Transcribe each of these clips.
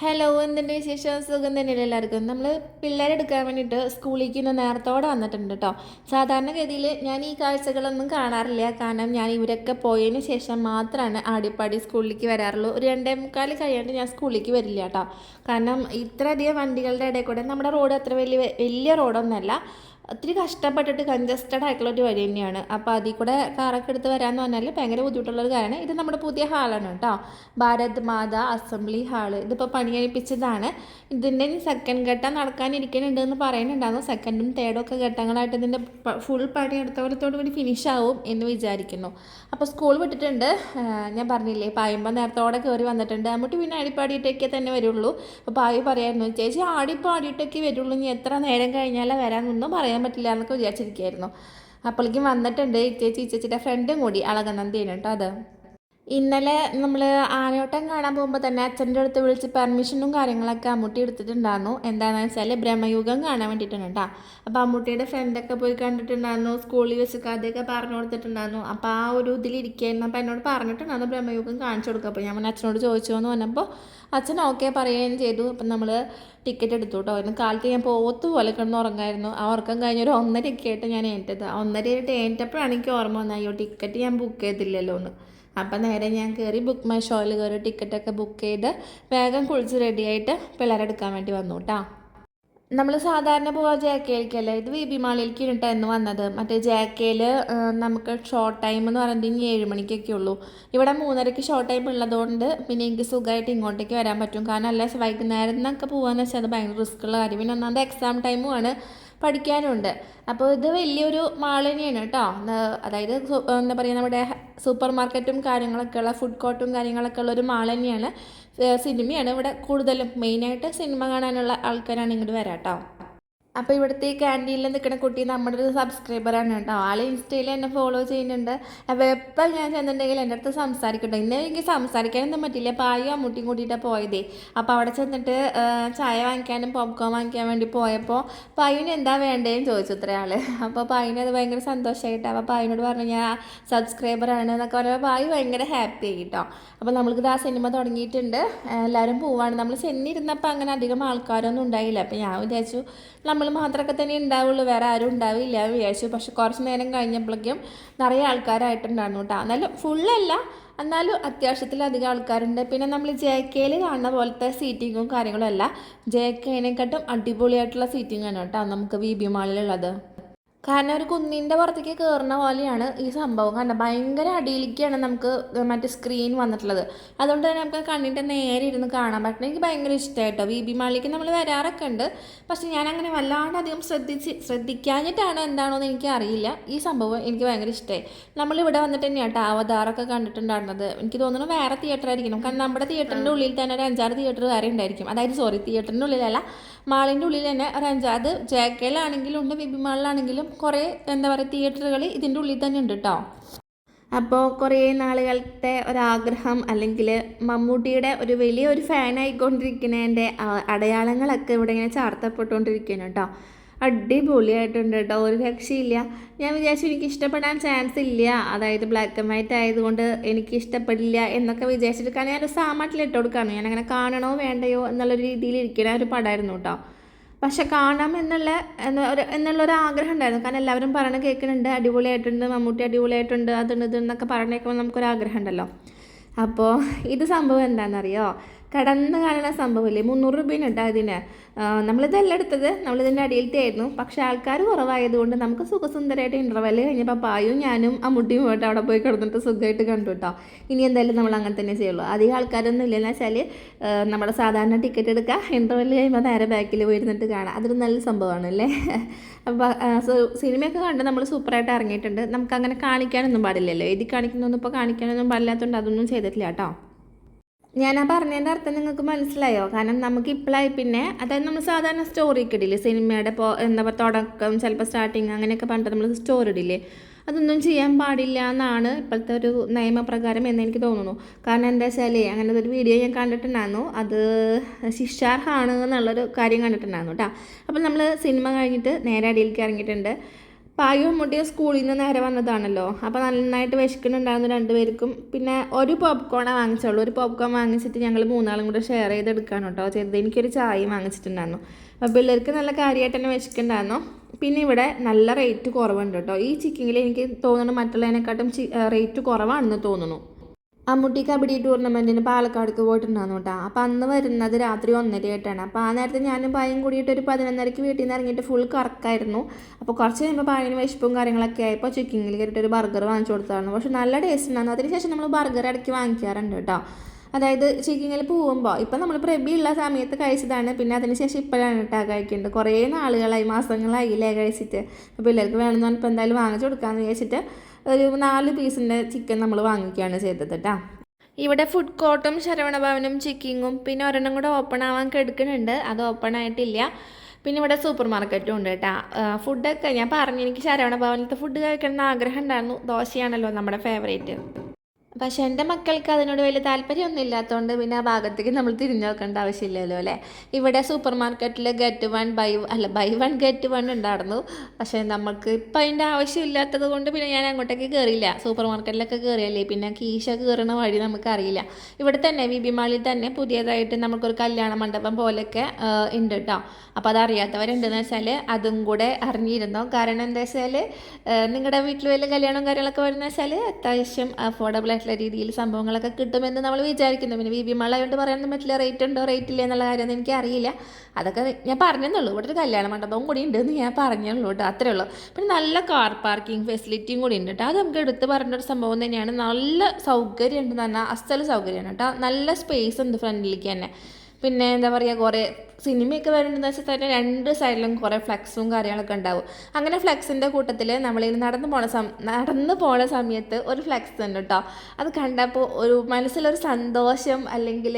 Hello എന്തിന്റെ വിശേഷം? സുഖം തന്നെയല്ലേ എല്ലാവർക്കും? നമ്മൾ പിള്ളേരെടുക്കാൻ വേണ്ടിയിട്ട് സ്കൂളിലേക്ക് ഇന്ന് നേരത്തോടെ വന്നിട്ടുണ്ട് കേട്ടോ സാധാരണഗതിയിൽ ഞാൻ ഈ കാഴ്ചകളൊന്നും കാണാറില്ല. കാരണം ഞാൻ ഇവരൊക്കെ പോയതിന് ശേഷം മാത്രമാണ് ആടിപ്പാടി സ്കൂളിലേക്ക് വരാറുള്ളൂ. ഒരു രണ്ടേ മുക്കാൽ കഴിയാണ്ട് ഞാൻ സ്കൂളിലേക്ക് വരില്ല കേട്ടോ കാരണം ഇത്രയധികം വണ്ടികളുടെ ഇടയിൽ കൂടെ നമ്മുടെ റോഡ് അത്ര വലിയ വലിയ റോഡൊന്നുമല്ല. ഒത്തിരി കഷ്ടപ്പെട്ടിട്ട് കൺജസ്റ്റഡ് ആയിട്ടുള്ള ഒരു വഴി തന്നെയാണ്. അപ്പോൾ അതിൽ കൂടെ കാറൊക്കെ എടുത്ത് വരാമെന്ന് പറഞ്ഞാൽ ഭയങ്കര ബുദ്ധിമുട്ടുള്ളൊരു കാര്യമാണ് ഇത് നമ്മുടെ പുതിയ ഹാളാണ് കേട്ടോ. ഭാരത് മാത അസംബ്ലി ഹാൾ ഇതിപ്പോൾ പണി കഴിപ്പിച്ചതാണ്. ഇതിന്റെ സെക്കൻഡ് ഘട്ടം നടക്കാനിരിക്കുന്നുണ്ട് എന്ന് പറയുന്നുണ്ടായിരുന്നു. സെക്കൻഡും തേർഡും ഒക്കെ ഘട്ടങ്ങളായിട്ട് ഇതിന്റെ ഫുൾ പണി അടുത്തോടത്തോടു കൂടി ഫിനിഷ് ആവും എന്ന് വിചാരിക്കുന്നു. അപ്പോൾ സ്കൂൾ വിട്ടിട്ടുണ്ട്. ഞാൻ പറഞ്ഞില്ലേ പായുമ്പോൾ നേരത്തോടെ കയറി വന്നിട്ടുണ്ട്. അമ്മൂട്ടി പിന്നെ അടിപ്പാടിയിട്ടൊക്കെ തന്നെ വരുള്ളൂ. അപ്പോൾ പായു പറയായിരുന്നു ചേച്ചി ആടിപ്പാടിയിട്ടൊക്കെ വരുള്ളൂ. ഇനി എത്ര നേരം കഴിഞ്ഞാലേ വരാമെന്നൊന്നും പറയാൻ പറ്റില്ല എന്നൊക്കെ വിചാരിച്ചിരിക്കുകയായിരുന്നു അപ്പോഴേക്കും വന്നിട്ടുണ്ട് ചേച്ചി ചേച്ചിയുടെ ഫ്രണ്ടും കൂടി അളകനന്ദിയാണ് കേട്ടോ അത്. ഇന്നലെ നമ്മൾ ആനയോട്ടം കാണാൻ പോകുമ്പോൾ തന്നെ അച്ഛന്റെ അടുത്ത് വിളിച്ച് പെർമിഷനും കാര്യങ്ങളൊക്കെ അമ്മൂട്ടി എടുത്തിട്ടുണ്ടായിരുന്നു. എന്താണെന്ന് വെച്ചാൽ ബ്രഹ്മയുഗം കാണാൻ വേണ്ടിയിട്ടാണ് കേട്ടോ. അപ്പോൾ അമ്മൂട്ടിയുടെ ഫ്രണ്ടൊക്കെ പോയി കണ്ടിട്ടുണ്ടായിരുന്നു. സ്കൂളിൽ വെച്ച് കഥയൊക്കെ പറഞ്ഞു കൊടുത്തിട്ടുണ്ടായിരുന്നു. അപ്പോൾ ആ ഒരു ഇതിലിരിക്കുകയായിരുന്നു അപ്പോൾ എന്നോട് പറഞ്ഞിട്ടുണ്ടായിരുന്നു ബ്രഹ്മയുഗം കാണിച്ചു കൊടുക്കുക അപ്പോൾ ഞാൻ അച്ഛനോട് ചോദിച്ചു എന്ന് പറഞ്ഞപ്പോൾ അച്ഛൻ ഓക്കെ പറയുകയും ചെയ്തു. അപ്പം നമ്മൾ ടിക്കറ്റ് എടുത്തു കേട്ടോ അതിന് കാലത്ത് ഞാൻ പോത്ത് പോലെ കിടന്ന് ഉറങ്ങായിരുന്നു. ആ ഉറക്കം കഴിഞ്ഞ ഒരു ഒന്നരയൊക്കെ ആയിട്ട് ഞാൻ ഏറ്റത് ഒന്നരയായിട്ട് ഏറ്റപ്പോഴാണ് എനിക്ക് ഓർമ്മ വന്നത് അയ്യോ ടിക്കറ്റ് ഞാൻ ബുക്ക് ചെയ്തില്ലല്ലോ എന്ന് അപ്പം നേരെ ഞാൻ കയറി ബുക്ക് മൈ ഷോയിൽ കയറി ടിക്കറ്റൊക്കെ ബുക്ക് ചെയ്ത് വേഗം കുളിച്ച് റെഡിയായിട്ട് പിള്ളേരെ എടുക്കാൻ വേണ്ടി വന്നു കേട്ടോ നമ്മൾ സാധാരണ പോവാ ജാക്കയിലേക്കല്ലേ? ഇത് വി ബി മാളിലേക്ക് ഇട്ടായിരുന്നു വന്നത്. മറ്റേ ജാക്കയിൽ നമുക്ക് ഷോർട്ട് ടൈം എന്ന് പറയുന്നത് ഇനി ഏഴ് മണിക്കൊക്കെ ഉള്ളൂ. ഇവിടെ മൂന്നരയ്ക്ക് ഷോർട്ട് ടൈം ഉള്ളതുകൊണ്ട് പിന്നെ എനിക്ക് സുഖമായിട്ട് ഇങ്ങോട്ടേക്ക് വരാൻ പറ്റും. കാരണം അല്ല വൈകുന്നേരം എന്നൊക്കെ പോകാമെന്ന് വെച്ചാൽ അത് ഭയങ്കര റിസ്ക് ഉള്ള കാര്യം. പിന്നെ ഒന്നാമത് എക്സാം ടൈമുമാണ് പഠിക്കാനുണ്ട്. അപ്പോൾ ഇത് വലിയൊരു മാൾ തന്നെയാണ് കേട്ടോ അതായത് എന്താ പറയുക നമ്മുടെ സൂപ്പർ മാർക്കറ്റും കാര്യങ്ങളൊക്കെ ഉള്ള ഫുഡ് കോർട്ടും കാര്യങ്ങളൊക്കെ ഉള്ള ഒരു മാൾ സിനിമയാണ്. ഇവിടെ കൂടുതലും മെയിനായിട്ട് സിനിമ കാണാനുള്ള ആൾക്കാരാണ് ഇങ്ങോട്ട് വരാം കേട്ടോ അപ്പോൾ ഇവിടുത്തെ ക്യാന്റീനിൽ നിൽക്കുന്ന കുട്ടി നമ്മുടെ ഒരു സബ്സ്ക്രൈബറാണ് കേട്ടോ. ആൾ ഇൻസ്റ്റയിൽ എന്നെ ഫോളോ ചെയ്യുന്നുണ്ട്. അപ്പോൾ എപ്പോൾ ഞാൻ ചെന്നിട്ടുണ്ടെങ്കിൽ എന്റെ അടുത്ത് സംസാരിക്കട്ടോ. ഇന്ന് എനിക്ക് സംസാരിക്കാനൊന്നും പറ്റില്ല അപ്പോൾ പായും അമ്മൂട്ടിയും കൂട്ടിയിട്ടാണ് പോയതേ. അപ്പോൾ അവിടെ ചെന്നിട്ട് ചായ വാങ്ങിക്കാനും പോപ്കോൺ വാങ്ങിക്കാൻ വേണ്ടി പോയപ്പോൾ പയ്യന് എന്താ വേണ്ടതെന്ന് ചോദിച്ചു ഇത്ര ആൾ അപ്പോൾ പയ്യനത് അത് ഭയങ്കര സന്തോഷമായിട്ട് അപ്പോൾ പയ്യനോട് പറഞ്ഞു ഞാൻ സബ്സ്ക്രൈബറാണ് എന്നൊക്കെ പറയുമ്പോൾ പായ് ഭയങ്കര ഹാപ്പി ആയി കേട്ടോ. അപ്പോൾ നമ്മൾക്ക് ആ സിനിമ തുടങ്ങിയിട്ടുണ്ട്. എല്ലാവരും പോവാണ്. നമ്മൾ ചെന്നിരുന്നപ്പോൾ അങ്ങനെ അധികം ആൾക്കാരൊന്നും ഉണ്ടായില്ല. അപ്പോൾ ഞാൻ വിചാരിച്ചു നമ്മൾ മാത്രമൊക്കെ തന്നെ ഉണ്ടാവുള്ളൂ. വേറെ ആരും ഉണ്ടാവില്ല എന്ന് വിചാരിച്ചു. പക്ഷെ കുറച്ച് നേരം കഴിഞ്ഞപ്പോഴേക്കും നിറയെ ആൾക്കാരായിട്ടുണ്ടായിരുന്നു കേട്ടോ. എന്നാലും ഫുള്ളല്ല എന്നാലും അത്യാവശ്യത്തിലധികം ആൾക്കാരുണ്ട്. പിന്നെ നമ്മൾ ജെ കെയിൽ കാണുന്ന പോലത്തെ സീറ്റിങ്ങും കാര്യങ്ങളും അല്ല. ജെ കെനെക്കാട്ടും അടിപൊളിയായിട്ടുള്ള സീറ്റിംഗ് ആണ് കേട്ടോ നമുക്ക് വി ബി മാളിലുള്ളത് കാരണം ഒരു കുന്നിന്റെ പുറത്തേക്ക് കയറുന്ന പോലെയാണ് ഈ സംഭവം. കാരണം ഭയങ്കര അടിയിലേക്കാണ് നമുക്ക് മറ്റേ സ്ക്രീൻ വന്നിട്ടുള്ളത്. അതുകൊണ്ട് തന്നെ നമുക്ക് കണ്ണിന്റെ നേരെ ഇരുന്ന് കാണാൻ പറ്റണം. എനിക്ക് ഭയങ്കര ഇഷ്ടമായിട്ടോ. വി ബി മാളിലേക്ക് നമ്മൾ വരാറൊക്കെ ഉണ്ട്. പക്ഷെ ഞാൻ അങ്ങനെ വല്ലാണ്ട് അധികം ശ്രദ്ധിച്ച് ശ്രദ്ധിക്കാഞ്ഞിട്ടാണ് എന്താണോ എന്ന് എനിക്ക് അറിയില്ല ഈ സംഭവം എനിക്ക് ഭയങ്കര ഇഷ്ടമായി. നമ്മളിവിടെ വന്നിട്ട് തന്നെയാണ് കേട്ടോ അവതാറൊക്കെ കണ്ടിട്ടുണ്ടായിരുന്നത്. എനിക്ക് തോന്നുന്നു വേറെ തിയേറ്റർ ആയിരിക്കണം. കാരണം നമ്മുടെ തിയേറ്ററിന്റെ ഉള്ളിൽ തന്നെ ഒരു അഞ്ചാറ് തിയേറ്റർ വേറെ ഉണ്ടായിരിക്കും. അതായത് സോറി തിയേറ്ററിന്റെ ഉള്ളിലല്ല മാളിന്റെ ഉള്ളിൽ തന്നെ ഒരു അഞ്ചാറ്. ജെ കെയിലാണെങ്കിലും ഉണ്ട് വിബി മാളിലാണെങ്കിലും കുറേ എന്താ പറയുക തിയേറ്ററുകൾ ഇതിന്റെ ഉള്ളിൽ തന്നെ ഉണ്ട് കേട്ടോ അപ്പോൾ കുറേ നാളുകളത്തെ ഒരാഗ്രഹം അല്ലെങ്കിൽ മമ്മൂട്ടിയുടെ ഒരു വലിയ ഒരു ഫാനായിക്കൊണ്ടിരിക്കുന്നതിന്റെ അടയാളങ്ങളൊക്കെ ഇവിടെ ഇങ്ങനെ ചാർത്തപ്പെട്ടുകൊണ്ടിരിക്കുന്നു കേട്ടോ അടിപൊളിയായിട്ടുണ്ട് കേട്ടോ ഒരു രക്ഷയില്ല. ഞാൻ വിചാരിച്ചു എനിക്ക് ഇഷ്ടപ്പെടാൻ ചാൻസ് ഇല്ല. അതായത് ബ്ലാക്ക് ആൻഡ് വൈറ്റ് ആയതുകൊണ്ട് എനിക്ക് ഇഷ്ടപ്പെടില്ല എന്നൊക്കെ വിചാരിച്ചിട്ട് കാരണം ഞാനൊരു സാമാട്ടിൽ ഇട്ട് അങ്ങനെ കാണണോ വേണ്ടയോ എന്നുള്ള രീതിയിൽ ഇരിക്കുന്ന ഒരു പടമായിരുന്നു കേട്ടോ പക്ഷെ കാണാം എന്നുള്ള എന്നുള്ളൊരു ആഗ്രഹം ഉണ്ടായിരുന്നു. കാരണം എല്ലാവരും പറയണ കേൾക്കുന്നുണ്ട് അടിപൊളിയായിട്ടുണ്ട് മമ്മൂട്ടി അടിപൊളിയായിട്ടുണ്ട് അതുണ്ട് ഇതെന്നൊക്കെ പറഞ്ഞേക്കുമ്പോൾ നമുക്കൊരാഗ്രഹം ഉണ്ടല്ലോ. അപ്പോൾ ഇത് സംഭവം എന്താണെന്നറിയോ? കടന്ന് കാണുന്ന സംഭവമില്ലേ? മുന്നൂറ് രൂപയാണ് കേട്ടോ ഇതിന്. നമ്മളിതെല്ലാം എടുത്തത്. നമ്മളിതിന്റെ അടിയിലത്തെ ആയിരുന്നു പക്ഷേ ആൾക്കാർ കുറവായതുകൊണ്ട് നമുക്ക് സുഖസുന്ദരമായിട്ട് ഇന്റർവെൽ കഴിഞ്ഞപ്പോൾ പായും ഞാനും അമ്മുട്ടിയും പോയിട്ട് അവിടെ പോയി കിടന്നിട്ട് സുഖമായിട്ട് കണ്ടു കേട്ടോ ഇനി എന്തായാലും നമ്മൾ അങ്ങനെ തന്നെ ചെയ്യുള്ളൂ. അധികം ആൾക്കാരൊന്നും ഇല്ലെന്ന് വെച്ചാൽ നമ്മുടെ സാധാരണ ടിക്കറ്റ് എടുക്കുക ഇന്റർവെൽ കഴിയുമ്പോൾ നേരെ ബാക്കിൽ പോയിരുന്നിട്ട് കാണാം. അതൊരു നല്ല സംഭവമാണ് അല്ലേ? അപ്പോൾ സിനിമയൊക്കെ കണ്ട് നമ്മൾ സൂപ്പറായിട്ട് ഇറങ്ങിയിട്ടുണ്ട്. നമുക്ക് അങ്ങനെ കാണിക്കാനൊന്നും പാടില്ലല്ലോ. എഴുതി കാണിക്കുന്നൊന്നും ഇപ്പോൾ കാണിക്കാനൊന്നും പാടില്ലാത്തതുകൊണ്ട് അതൊന്നും ചെയ്തിട്ടില്ല കേട്ടോ ഞാൻ ആ പറഞ്ഞതിന്റെ അർത്ഥം നിങ്ങൾക്ക് മനസ്സിലായോ? കാരണം നമുക്ക് ഇപ്പോഴായി പിന്നെ അതായത് നമ്മൾ സാധാരണ സ്റ്റോറി ഒക്കെ ഇടില്ലേ? സിനിമയുടെ ഇപ്പോൾ എന്താ പറയുക തുടക്കം ചിലപ്പോൾ സ്റ്റാർട്ടിങ് അങ്ങനെയൊക്കെ പറഞ്ഞിട്ട് നമ്മൾ സ്റ്റോറി ഇടില്ലേ? അതൊന്നും ചെയ്യാൻ പാടില്ല എന്നാണ് ഇപ്പോഴത്തെ ഒരു നിയമപ്രകാരം എന്ന് എനിക്ക് തോന്നുന്നു. കാരണം എന്താ വെച്ചാൽ അങ്ങനത്തെ ഒരു വീഡിയോ ഞാൻ കണ്ടിട്ടുണ്ടായിരുന്നു. അത് ശിക്ഷാർഹമാണ് എന്നുള്ളൊരു കാര്യം കണ്ടിട്ടുണ്ടായിരുന്നു കേട്ടോ. അപ്പം നമ്മൾ സിനിമ കഴിഞ്ഞിട്ട് നേരെ അടിയിലേക്ക് ഇറങ്ങിയിട്ടുണ്ട്. പായും മുട്ടിയും സ്കൂളിൽ നിന്ന് നേരെ വന്നതാണല്ലോ. അപ്പോൾ നന്നായിട്ട് വിശക്കുന്നുണ്ടായിരുന്നു രണ്ടുപേർക്കും. പിന്നെ ഒരു പോപ്കോണേ വാങ്ങിച്ചുള്ളൂ. ഒരു പോപ്കോൺ വാങ്ങിച്ചിട്ട് ഞങ്ങൾ മൂന്നാളും കൂടെ ഷെയർ ചെയ്തെടുക്കാൻ കേട്ടോ ചെയ്തത്. എനിക്കൊരു ചായയും വാങ്ങിച്ചിട്ടുണ്ടായിരുന്നു. അപ്പോൾ പിള്ളേർക്ക് നല്ല കാര്യമായിട്ട് തന്നെ വിശക്കുന്നുണ്ടായിരുന്നു. പിന്നെ ഇവിടെ നല്ല റേറ്റ് കുറവുണ്ട് കേട്ടോ. ഈ ചിക്കിങ്ങിൽ എനിക്ക് തോന്നുന്നു മറ്റുള്ളതിനെക്കാട്ടും റേറ്റ് കുറവാണെന്ന് തോന്നുന്നു. അമ്മുട്ടി കബഡി ടൂർണമെന്റിന് പാലക്കാടേക്ക് പോയിട്ടുണ്ടായിരുന്നു കേട്ടോ. അപ്പോൾ അന്ന് വരുന്നത് രാത്രി ഒന്നരയായിട്ടാണ് അപ്പോൾ ആ നേരത്തെ ഞാനും പായും കൂടിയിട്ട് ഒരു പതിനൊന്നരയ്ക്ക് വീട്ടിൽ നിന്ന് ഇറങ്ങിയിട്ട് ഫുൾ കറക്കായിരുന്നു. അപ്പോൾ കുറച്ച് കഴിയുമ്പോൾ പായന് വിശപ്പും കാര്യങ്ങളൊക്കെ ആയപ്പോൾ ചിക്കിങ്ങിൽ കയറിയിട്ട് ഒരു ബർഗർ വാങ്ങിച്ചു കൊടുത്തായിരുന്നു. പക്ഷെ നല്ല ടേസ്റ്റ് ഉണ്ടായിരുന്നു. അതിനുശേഷം നമ്മൾ ബർഗർ ഇടയ്ക്ക് വാങ്ങിക്കാറുണ്ട് കേട്ടോ. അതായത് ചിക്കിങ്ങിൽ പോകുമ്പോൾ ഇപ്പം നമ്മൾ പ്രബി ഉള്ള സമയത്ത് കഴിച്ചതാണ്. പിന്നെ അതിനുശേഷം ഇപ്പോഴാണ് കേട്ടോ കഴിക്കേണ്ടത്. കുറേ നാളുകളായി മാസങ്ങളായില്ലേ കഴിച്ചിട്ട്. പിള്ളേർക്ക് വേണമെന്ന് പറഞ്ഞപ്പോൾ എന്തായാലും വാങ്ങിച്ചു കൊടുക്കാമെന്ന് വിചാരിച്ചിട്ട് ഒരു നാല് പീസിന്റെ ചിക്കൻ നമ്മൾ വാങ്ങിക്കുകയാണ് ചെയ്തത് കേട്ടോ ഇവിടെ ഫുഡ് കോർട്ടും ശരവണഭവനും ചിക്കിങ്ങും പിന്നെ ഒരെണ്ണം കൂടെ ഓപ്പൺ ആവാൻ കെടുക്കുന്നുണ്ട്. അത് ഓപ്പൺ ആയിട്ടില്ല. പിന്നെ ഇവിടെ സൂപ്പർ മാർക്കറ്റും ഉണ്ട് കേട്ടോ ഫുഡൊക്കെ ഞാൻ പറഞ്ഞു എനിക്ക് ശരവണഭവനത്തെ ഫുഡ് കഴിക്കണം എന്ന് ആഗ്രഹം ഉണ്ടായിരുന്നു. ദോശയാണല്ലോ നമ്മുടെ ഫേവറേറ്റ് പക്ഷെ എന്റെ മക്കൾക്ക് അതിനോട് വലിയ താല്പര്യമൊന്നും ഇല്ലാത്തതുകൊണ്ട് പിന്നെ ആ ഭാഗത്തേക്ക് നമ്മൾ തിരിഞ്ഞു നോക്കേണ്ട ആവശ്യമില്ലല്ലോ അല്ലേ? ഇവിടെ സൂപ്പർ മാർക്കറ്റിൽ ഗെറ്റ് വൺ ബൈ അല്ല ബൈ വൺ ഗെറ്റ് വൺ ഉണ്ടായിരുന്നു. പക്ഷേ നമുക്ക് ഇപ്പം അതിന്റെ ആവശ്യമില്ലാത്തത് കൊണ്ട് പിന്നെ ഞാൻ അങ്ങോട്ടേക്ക് കയറിയില്ല സൂപ്പർ മാർക്കറ്റിലൊക്കെ കയറിയല്ലേ പിന്നെ കീശ കയറുന്ന വഴി നമുക്കറിയില്ല. ഇവിടെ തന്നെ വി ബി മാളിൽ തന്നെ പുതിയതായിട്ട് നമുക്കൊരു കല്യാണ മണ്ഡപം പോലെയൊക്കെ ഉണ്ട് കേട്ടോ അപ്പോൾ അതറിയാത്തവരുണ്ടെന്ന് വെച്ചാൽ അതും കൂടെ അറിഞ്ഞിരുന്നോ. കാരണം എന്താ വെച്ചാൽ നിങ്ങളുടെ വീട്ടിൽ വലിയ കല്യാണവും കാര്യങ്ങളൊക്കെ വരുന്ന വെച്ചാൽ അത്യാവശ്യം അഫോർഡബിൾ ആയിട്ടുള്ള രീതിയിൽ സംഭവങ്ങളൊക്കെ കിട്ടുമെന്ന് നമ്മൾ വിചാരിക്കുന്നു. പിന്നെ വി ബി മാൾ ആയതുകൊണ്ട് പറയാനൊന്നും പറ്റില്ല. റേറ്റ് ഉണ്ടോ റേറ്റ് ഇല്ല എന്നുള്ള കാര്യമൊന്നും എനിക്ക് അറിയില്ല അതൊക്കെ ഞാൻ പറഞ്ഞെന്നുള്ളൂ. ഇവിടെ ഒരു കല്യാണ മണ്ഡപവും കൂടി ഉണ്ടെന്ന് ഞാൻ പറഞ്ഞുള്ളൂ കേട്ടോ. അത്രേ ഉള്ളൂ. പിന്നെ നല്ല കാർ പാർക്കിംഗ് ഫെസിലിറ്റിയും കൂടി ഉണ്ട് കേട്ടോ. അത് നമുക്ക് എടുത്ത് പറഞ്ഞ ഒരു സംഭവം തന്നെയാണ്. നല്ല സൗകര്യം ഉണ്ട് എന്ന് പറഞ്ഞാൽ അസ്ഥല സൗകര്യമാണ് കേട്ടോ. നല്ല സ്പേസ് ഉണ്ട് ഫ്രണ്ടിലേക്ക് തന്നെ. പിന്നെ എന്താ പറയുക കുറേ സിനിമയൊക്കെ വരുന്നതെന്ന് വെച്ചാൽ തന്നെ രണ്ട് സൈഡിലും കുറേ ഫ്ലെക്സും കാര്യങ്ങളൊക്കെ ഉണ്ടാവും. അങ്ങനെ ഫ്ലെക്സിന്റെ കൂട്ടത്തിൽ നമ്മളിങ്ങനെ നടന്നു പോണ സം നടന്നു പോണ സമയത്ത് ഒരു ഫ്ലെക്സ് ഉണ്ട് കേട്ടോ അത് കണ്ടപ്പോൾ ഒരു മനസ്സിലൊരു സന്തോഷം അല്ലെങ്കിൽ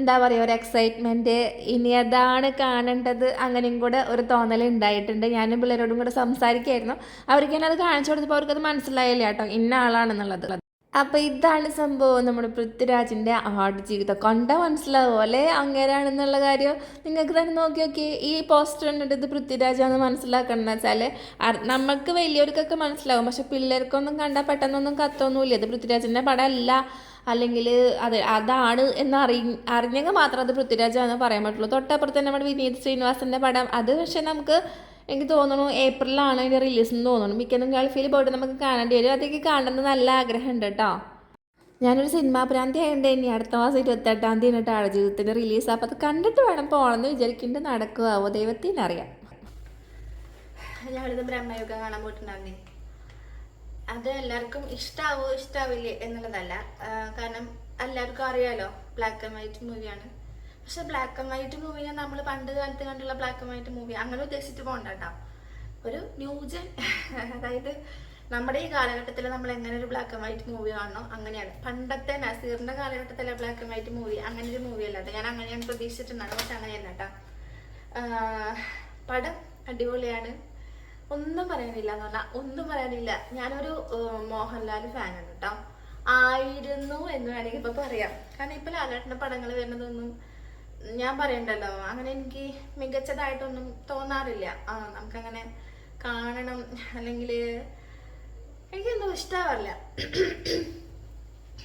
എന്താ പറയുക ഒരു എക്സൈറ്റ്മെന്റ് ഇനി അതാണ് കാണേണ്ടത് അങ്ങനെയും കൂടെ ഒരു തോന്നൽ ഉണ്ടായിട്ടുണ്ട്. ഞാനും പിള്ളേരോടും കൂടെ സംസാരിക്കുമായിരുന്നു അവർക്ക് ഞാനത് അത് കാണിച്ചു കൊടുത്തപ്പോൾ അവർക്കത് മനസ്സിലായില്ല കേട്ടോ ഇന്ന ആളാണെന്നുള്ളത്. അപ്പോൾ ഇതാണ് സംഭവം നമ്മുടെ പൃഥ്വിരാജിന്റെ ആട് ജീവിതം. കണ്ട മനസ്സിലാവും അല്ലെ? അങ്ങേരാണെന്നുള്ള കാര്യം നിങ്ങൾക്ക് തന്നെ നോക്കി നോക്കി. ഈ പോസ്റ്റർ കണ്ടിട്ട് പൃഥ്വിരാജാന്ന് മനസ്സിലാക്കണമെന്ന് വെച്ചാൽ നമുക്ക് വലിയവർക്കൊക്കെ മനസ്സിലാവും. പക്ഷെ പിള്ളേർക്കൊന്നും കണ്ടാൽ പെട്ടെന്നൊന്നും കത്തൊന്നുമില്ല. ഇത് പൃഥ്വിരാജിന്റെ പടം അല്ല അല്ലെങ്കിൽ അത് അതാണ് എന്ന് അറി അറിഞ്ഞെങ്കിൽ മാത്രം അത് പൃഥ്വിരാജാന്ന് പറയാൻ പറ്റുള്ളൂ. തൊട്ടപ്പുറത്ത് നമ്മുടെ വിനീത് ശ്രീനിവാസന്റെ പടം. അത് പക്ഷെ നമുക്ക് എനിക്ക് തോന്നുന്നു ഏപ്രിലാണ് അതിന്റെ റിലീസ് എന്ന് തോന്നുന്നു. മിക്കതും ഗൾഫിൽ പോയിട്ട് നമുക്ക് കാണേണ്ടി വരും. അതൊക്കെ കാണണമെന്ന് നല്ല ആഗ്രഹമുണ്ട് കേട്ടോ. ഞാനൊരു സിനിമാ ഭ്രാന്തി ആയതുകൊണ്ട് ഇനി അടുത്ത മാസം ഇരുപത്തെട്ടാം തീയതി കേട്ടോ ആടുജീവിതത്തിന്റെ റിലീസ് അപ്പോൾ അത് കണ്ടിട്ട് വേണം പോകണമെന്ന് വിചാരിക്കുന്നുണ്ട് നടക്കുമാവോ ദൈവത്തിനറിയാം ഞങ്ങളിത് ബ്രഹ്മയുഗം കാണാൻ പോയിട്ടുണ്ടായിരുന്നേ. അത് എല്ലാവർക്കും ഇഷ്ടാവോ ഇഷ്ടാവില്ലേ എന്നുള്ളതല്ല. കാരണം എല്ലാവർക്കും അറിയാലോ. ബ്ലാക്ക് ആൻഡ് വൈറ്റ് മൂവിയാണ് പക്ഷെ ബ്ലാക്ക് ആൻഡ് വൈറ്റ് മൂവിനെ നമ്മൾ പണ്ട് കാലത്ത് കണ്ടുള്ള ബ്ലാക്ക് ആൻഡ് വൈറ്റ് മൂവി അങ്ങനെ ഉദ്ദേശിച്ചിട്ട് പോകണ്ട കേട്ടോ ഒരു ന്യൂജൻ അതായത് നമ്മുടെ ഈ കാലഘട്ടത്തിൽ നമ്മൾ എങ്ങനെ ഒരു ബ്ലാക്ക് ആൻഡ് വൈറ്റ് മൂവി കാണണം അങ്ങനെയാണ്. പണ്ടത്തെ നസീറിന്റെ കാലഘട്ടത്തിലെ ബ്ലാക്ക് ആൻഡ് വൈറ്റ് മൂവി അങ്ങനെ ഒരു മൂവി അല്ല. ഞാൻ അങ്ങനെയാണ് പ്രതീക്ഷിച്ചിട്ടുണ്ടാകും പക്ഷെ അങ്ങനെയല്ല കേട്ടോ പടം അടിപൊളിയാണ്. ഒന്നും പറയാനില്ല എന്ന് പറഞ്ഞാൽ ഒന്നും പറയാനില്ല. ഞാനൊരു മോഹൻലാൽ മോഹൻലാൽ ആണ് കേട്ടോ ആയിരുന്നു എന്ന് വേണമെങ്കിൽ ഇപ്പൊ പറയാം. കാരണം ഇപ്പൊ ലാലേട്ടന്റെ പടങ്ങൾ വരുന്നതൊന്നും ഞാൻ പറയണ്ടല്ലോ അങ്ങനെ എനിക്ക് മികച്ചതായിട്ടൊന്നും തോന്നാറില്ല. ആ നമുക്കങ്ങനെ കാണണം അല്ലെങ്കിൽ എനിക്കൊന്നും ഇഷ്ടമാവില്ല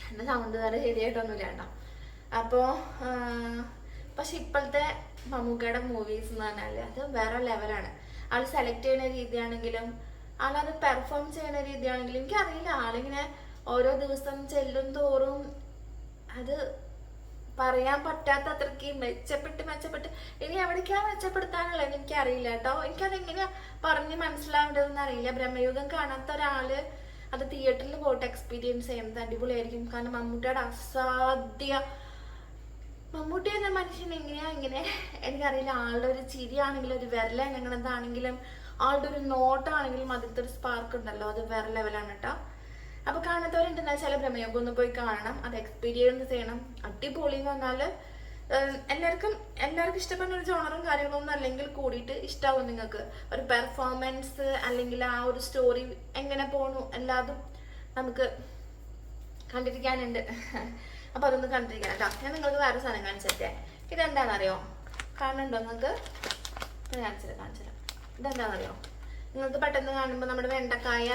എന്റെ സൗണ്ട് വരെ ശരിയായിട്ടൊന്നുമില്ല കേട്ടോ. അപ്പോൾ പക്ഷെ ഇപ്പോഴത്തെ മമ്മൂക്കയുടെ മൂവീസ് എന്ന് പറഞ്ഞാൽ അത് വേറെ ലെവലാണ് ആൾ സെലക്ട് ചെയ്യുന്ന രീതിയാണെങ്കിലും ആളത് പെർഫോം ചെയ്യുന്ന രീതിയാണെങ്കിലും എനിക്കറിയില്ല. ആളിങ്ങനെ ഓരോ ദിവസം ചെല്ലും തോറും അത് പറയാൻ പറ്റാത്ത അത്രയ്ക്ക് മെച്ചപ്പെട്ട് മെച്ചപ്പെട്ട് ഇനി എവിടേക്കാ മെച്ചപ്പെടുത്താനുള്ളത് എനിക്കറിയില്ല കേട്ടോ. എനിക്കത് എങ്ങനെയാ പറഞ്ഞ് മനസ്സിലാവേണ്ടതെന്ന് അറിയില്ല. ബ്രഹ്മയുഗം കാണാത്ത ഒരാൾ അത് തിയേറ്ററിൽ പോയിട്ട് എക്സ്പീരിയൻസ് ചെയ്യുന്നത് അടിപൊളിയായിരിക്കും. കാരണം മമ്മൂട്ടിയുടെ അസാധ്യ മമ്മൂട്ടി എന്ന മനുഷ്യൻ എങ്ങനെയാ ഇങ്ങനെ? എനിക്കറിയില്ല. ആളുടെ ഒരു ചിരിയാണെങ്കിലും ഒരു വിരല ഞങ്ങളെന്താണെങ്കിലും ആളുടെ ഒരു നോട്ടാണെങ്കിലും അതിലത്തെ ഒരു സ്പാർക്ക് ഉണ്ടല്ലോ. അത് വേറെ ലെവലാണ് കേട്ടോ. അപ്പൊ കാണാത്തവരുണ്ടെന്നാൽ ചില പ്രമേയം ഒന്ന് പോയി കാണണം. അത് എക്സ്പീരിയൻസ് ചെയ്യണം. അടിപൊളി എന്ന് പറഞ്ഞാൽ എല്ലാവർക്കും എല്ലാവർക്കും ഇഷ്ടപ്പെടുന്ന ഒരു ജോണറും കാര്യങ്ങളൊന്നും അല്ലെങ്കിൽ കൂടിയിട്ട് ഇഷ്ടാവും നിങ്ങൾക്ക്. ഒരു പെർഫോമൻസ് അല്ലെങ്കിൽ ആ ഒരു സ്റ്റോറി എങ്ങനെ പോണു എല്ലാതും നമുക്ക് കണ്ടിരിക്കാനുണ്ട്. അപ്പൊ അതൊന്ന് കണ്ടിരിക്കണം കേട്ടോ ഞാൻ നിങ്ങൾക്ക് വേറെ സാധനം കാണിച്ചേ ഇതെന്താണെന്നറിയോ? കാണുന്നുണ്ടോ നിങ്ങൾക്ക്? കാണിച്ചില്ല കാണിച്ചില്ല ഇതെന്താണെന്നറിയോ? നിങ്ങൾക്ക് പെട്ടെന്ന് കാണുമ്പോൾ നമ്മുടെ വെണ്ടക്കായ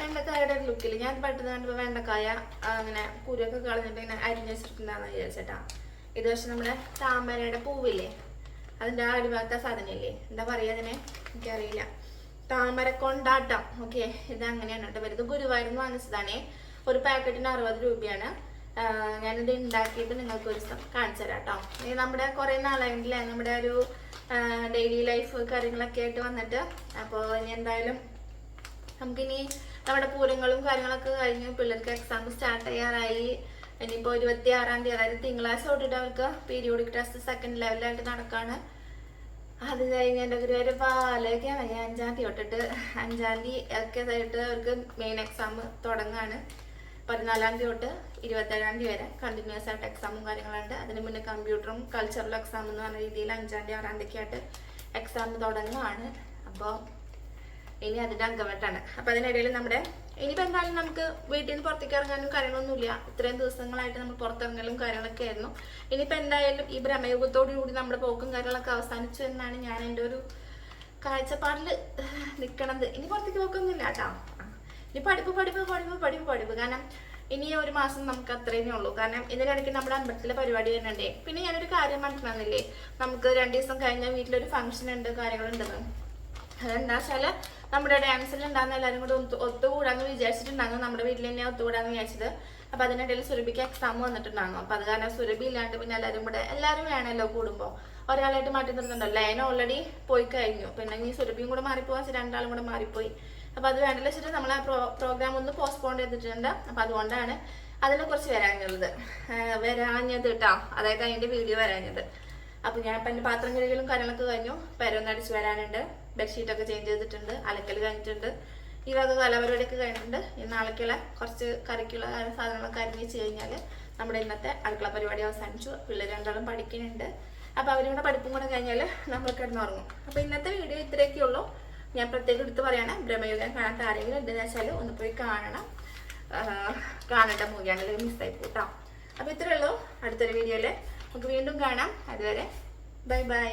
വെണ്ടക്കായയുടെ ഒരു ലുക്കിൽ ഞാൻ പെട്ടെന്ന് കണ്ടപ്പോൾ വെണ്ടക്കായ അങ്ങനെ കുരുവൊക്കെ കളഞ്ഞിട്ട് ഇങ്ങനെ അരിഞ്ഞ് വെച്ചിട്ടുണ്ടാന്ന് വിചാരിച്ചേട്ടാ. ഇത് പക്ഷെ നമ്മുടെ താമരയുടെ പൂവില്ലേ? അതിന്റെ ആ സാധനമില്ലേ? എന്താ പറയുക അതിനെ? എനിക്കറിയില്ല. താമര കൊണ്ടാട്ടം ഓക്കെ ഇത് അങ്ങനെയാണ് കേട്ടോ വരുന്നത്. ഗുരുവായൂർന്ന് വാങ്ങിച്ചതാണേ. ഒരു പാക്കറ്റിന് അറുപത് രൂപയാണ്. ഞാനിത് ഉണ്ടാക്കിയിട്ട് നിങ്ങൾക്ക് ഒരു ദിവസം കാണിച്ചു തരാം കേട്ടോ. നമ്മുടെ കുറേ നാളായിട്ടില്ലേ? നമ്മുടെ ഒരു ഡെയിലി ലൈഫ് കാര്യങ്ങളൊക്കെ ആയിട്ട് വന്നിട്ട്. അപ്പോൾ ഇനി എന്തായാലും നമുക്കിനി നമ്മുടെ പൂരങ്ങളും കാര്യങ്ങളൊക്കെ കഴിഞ്ഞു പിള്ളേർക്ക് എക്സാം സ്റ്റാർട്ട് ചെയ്യാറായി. ഇനിയിപ്പോൾ ഇരുപത്തി ആറാം തീയതി അതായത് തിങ്കളാഴ്ച തൊട്ടിട്ട് അവർക്ക് പീരിയോഡിക് ടെസ്റ്റ് സെക്കൻഡ് ലെവലായിട്ട് നടക്കാണ്. അത് കഴിഞ്ഞ് എന്റെ ഒരു പാലൊക്കെ ഈ അഞ്ചാം തീയതി തൊട്ടിട്ട് അഞ്ചാം തീയതി ഒക്കെ ആയിട്ട് അവർക്ക് മെയിൻ എക്സാം തുടങ്ങാണ്. പതിനാലാം തീയതി തൊട്ട് ഇരുപത്തേഴാം തീയതി വരെ കണ്ടിന്യൂസ് ആയിട്ട് എക്സാമും കാര്യങ്ങളുണ്ട്. അതിന് മുന്നേ കമ്പ്യൂട്ടറും കൾച്ചറൽ എക്സാം എന്ന് പറഞ്ഞ രീതിയിൽ അഞ്ചാം തീയതി ആറാം തീയതി ആയിട്ട് എക്സാം തുടങ്ങുകയാണ് അപ്പോൾ ഇനി അതിന്റെ അംഗമായിട്ടാണ് അപ്പൊ അതിനിടയിൽ നമ്മുടെ ഇനിയിപ്പോ എന്തായാലും നമുക്ക് വീട്ടിൽ നിന്ന് പുറത്തേക്ക് ഇറങ്ങാനും കാര്യങ്ങളൊന്നുമില്ല. ഇത്രയും ദിവസങ്ങളായിട്ട് നമ്മൾ പുറത്തിറങ്ങലും കാര്യങ്ങളൊക്കെ ആയിരുന്നു. ഇനിയിപ്പോ എന്തായാലും ഈ ബ്രഹ്മയുഗത്തോടു കൂടി നമ്മുടെ പോക്കും കാര്യങ്ങളൊക്കെ അവസാനിച്ചു എന്നാണ് ഞാൻ എന്റെ ഒരു കാഴ്ചപ്പാടിൽ നിൽക്കണത് ഇനി പുറത്തേക്ക് പോക്കൊന്നുമില്ല കേട്ടോ. ഇനി പഠിപ്പ് പഠിപ്പ് പഠിപ്പ് പഠിപ്പ് പഠിപ്പ്. കാരണം ഇനി ഒരു മാസം നമുക്ക് അത്രേനേ ഉള്ളൂ. കാരണം ഇതിനിടയ്ക്ക് നമ്മുടെ അമ്പലത്തിലെ പരിപാടി വരുന്നുണ്ടേ. പിന്നെ ഞാനൊരു കാര്യം മനസ്സിലാകുന്നില്ലേ നമുക്ക് രണ്ടു ദിവസം കഴിഞ്ഞാൽ വീട്ടിലൊരു ഫംഗ്ഷൻ ഉണ്ട് കാര്യങ്ങളുണ്ടെന്ന്. അതെന്താ വെച്ചാൽ നമ്മുടെ ഡാൻസിൽ ഉണ്ടാകുന്ന എല്ലാവരും കൂടെ ഒത്തു ഒത്തുകൂടാന്ന് വിചാരിച്ചിട്ടുണ്ടാകും നമ്മുടെ വീട്ടിൽ തന്നെ ഒത്തുകൂടാന്ന് വിചാരിച്ചത്. അപ്പൊ അതിനിടയിൽ സുരഭിക്ക് എക്സാം വന്നിട്ടുണ്ടാകും അപ്പൊ അത് കാരണം സുരഭി ഇല്ലാണ്ട് പിന്നെ എല്ലാവരും കൂടെ എല്ലാവരും വേണമല്ലോ കൂടുമ്പോൾ ഒരാളായിട്ട് മാറ്റി നിർത്തുന്നുണ്ടല്ലോ ലൈൻ ഓൾറെഡി പോയി കഴിഞ്ഞു. പിന്നെ ഈ സുരഭിയും കൂടെ മാറിപ്പോവാൻ വെച്ചാൽ രണ്ടാളും കൂടെ മാറിപ്പോയി. അപ്പൊ അത് വേണ്ടല്ലോ വെച്ചിട്ട് നമ്മൾ ആ പ്രോഗ്രാം ഒന്ന് പോസ്റ്റ്പോൺ ചെയ്തിട്ടുണ്ട്. അപ്പൊ അതുകൊണ്ടാണ് അതിനെ കുറിച്ച് വരാഞ്ഞത് കേട്ടോ അതായത് അതിന്റെ വീഡിയോ വരാഞ്ഞത്. അപ്പൊ ഞാൻ ഇപ്പൊ എന്റെ പാത്രം കഴുകലും കാര്യങ്ങളൊക്കെ കഴിഞ്ഞു. പെരൊന്ന് വരാനുണ്ട്. ബെഡ്ഷീറ്റ് ഒക്കെ ചേഞ്ച് ചെയ്തിട്ടുണ്ട് അലക്കൽ കഴിഞ്ഞിട്ടുണ്ട്. വക കലപരിപാടിയൊക്കെ കഴിഞ്ഞിട്ടുണ്ട്. ഇന്ന് നാളേക്കുള്ള കുറച്ച് കറിക്കുള്ള സാധനങ്ങളൊക്കെ അരിഞ്ഞ് വെച്ച് കഴിഞ്ഞാൽ നമ്മുടെ ഇന്നത്തെ അടുക്കള പരിപാടി അവസാനിച്ചു. പിള്ളേർ രണ്ടാളും പഠിക്കുന്നുണ്ട്. അപ്പോൾ അവരും കൂടെ പഠിപ്പും കൂടെ കഴിഞ്ഞാൽ നമ്മൾ കിടന്നുറങ്ങും. അപ്പോൾ ഇന്നത്തെ വീഡിയോ ഇത്രയൊക്കെ ഉള്ളൂ. ഞാൻ പ്രത്യേകം എടുത്ത് പറയാണ് ബ്രഹ്മയുഗം കാണാത്ത ആരെങ്കിലും ഉണ്ടെന്ന് വെച്ചാൽ ഒന്ന് പോയി കാണണം. കാണേണ്ട മൂവിയാണ് അല്ലെങ്കിൽ മിസ്സായി പോട്ടോ അപ്പൊ ഇത്രയേ ഉള്ളൂ. അടുത്തൊരു വീഡിയോയിൽ നമുക്ക് വീണ്ടും കാണാം. അതുവരെ ബൈ ബൈ.